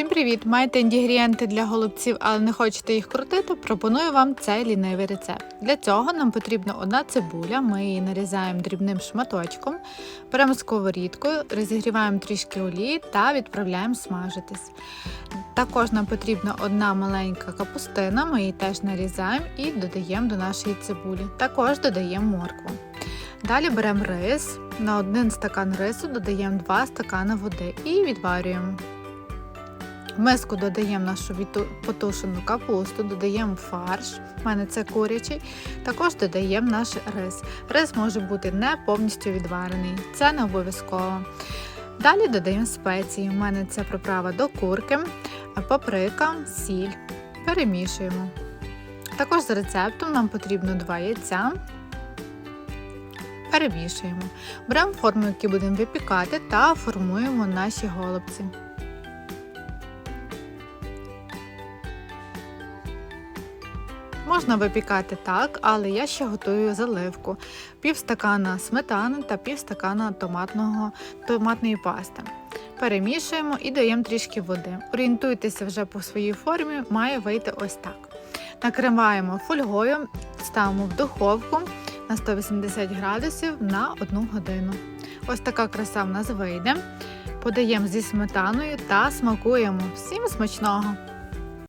Всім привіт! Маєте інгредієнти для голубців, але не хочете їх крутити? Пропоную вам цей лінивий рецепт. Для цього нам потрібна одна цибуля, ми її нарізаємо дрібним шматочком, беремо сковорідку, розігріваємо трішки олії та відправляємо смажитись. Також нам потрібна одна маленька капустина, ми її теж нарізаємо і додаємо до нашої цибулі. Також додаємо моркву. Далі беремо рис. На один стакан рису додаємо 2 стакани води і відварюємо. Миску додаємо нашу потушену капусту, додаємо фарш, в мене це курячий. Також додаємо наш рис. Рис може бути не повністю відварений, це не обов'язково. Далі додаємо спеції. У мене це приправа до курки, паприка, сіль. Перемішуємо. Також за рецептом нам потрібно 2 яйця. Перемішуємо. Беремо форму, яку будемо випікати, та формуємо наші голубці. Можна випікати так, але я ще готую заливку. Пів стакана сметани та пів стакана томатного, томатної пасти. Перемішуємо і даємо трішки води. Орієнтуйтеся вже по своїй формі, має вийти ось так. Накриваємо фольгою, ставимо в духовку на 180 градусів на 1 годину. Ось така краса в нас вийде. Подаємо зі сметаною та смакуємо. Всім смачного!